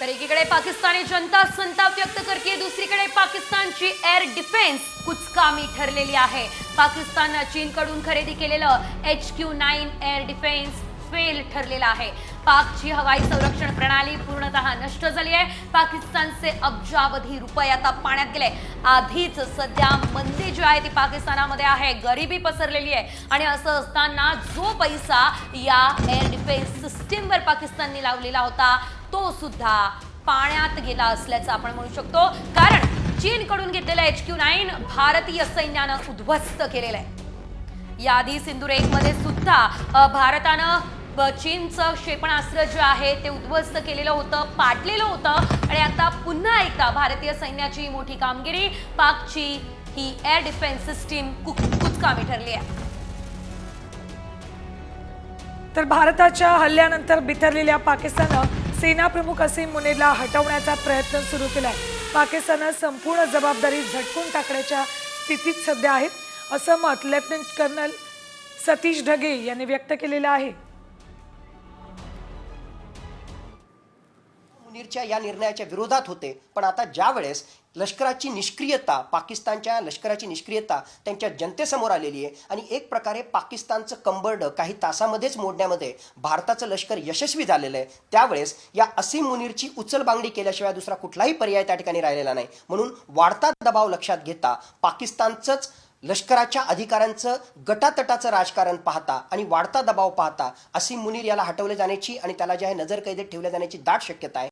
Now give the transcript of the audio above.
तर एकीकडे पाकिस्तानी जनता संताप व्यक्त करते दुसरीकडे पाकिस्तानची एअर डिफेन्स कुचकामी ठरलेली आहे. पाकिस्ताननं चीनकडून खरेदी केलेलं H Q nine air defence fail ठरलेलं आहे. पाकची हवाई संरक्षण प्रणाली पूर्णतः नष्ट झाली आहे. पाकिस्तानचे अब्जावधी रुपये आता पाण्यात गेले. आधीच सध्या मंदी जी आहे ती पाकिस्तानामध्ये आहे गरिबी पसरलेली आहे. आणि असं असताना जो पैसा या एअर डिफेन्स सिस्टीमवर पाकिस्तानने लावलेला होता तो सुद्धा पाण्यात गेला असल्याचं आपण म्हणू शकतो. कारण चीनकडून घेतलेला एच क्यू नाईन भारतीय सैन्यानं उद्ध्वस्त केलेलं आहे. याआधी सिंधूर एक मध्ये सुद्धा भारतानं चीनचं क्षेपणास्त्र जे आहे ते उद्ध्वस्त केलेलं होतं पाडलेलं होतं. आणि आता पुन्हा एकदा भारतीय सैन्याची मोठी कामगिरी पाकची ही एअर डिफेन्स सिस्टीम कुक कुचकामी ठरली आहे. तर भारताच्या हल्ल्यानंतर बिथरलेल्या पाकिस्ताननं सेनाप्रमुख असीम मुनीरला हटवण्याचा प्रयत्न सुरू केलाय. पाकिस्ताननं संपूर्ण जबाबदारी झटकून टाकण्याच्या स्थितीत सध्या आहेत असं मत लेफ्टनंट कर्नल सतीश ढगे यांनी व्यक्त केलेलं आहे. मुनीरच्या या निर्णयाच्या विरोधात होते. पण आता ज्या वेळेस लष्कराची निष्क्रियता पाकिस्तानच्या लष्कराची निष्क्रियता त्यांच्या जनतेसमोर आलेली आहे आणि एक प्रकारे पाकिस्तानचं कंबरडं काही तासामध्येच मोडण्यामध्ये भारताचं लष्कर यशस्वी झालेलं आहे त्यावेळेस या असीम मुनीरची उचलबांगडी केल्याशिवाय दुसरा कुठलाही पर्याय त्या ठिकाणी राहिलेला नाही. म्हणून वाढता दबाव लक्षात घेता पाकिस्तानचंच लष्कराच्या अधिकाऱ्यांचं गटातटाचं राजकारण पाहता आणि वाढता दबाव पाहता असीम मुनीर याला हटवले जाण्याची आणि त्याला जे आहे नजरकैदेत ठेवल्या जाण्याची दाट शक्यता आहे.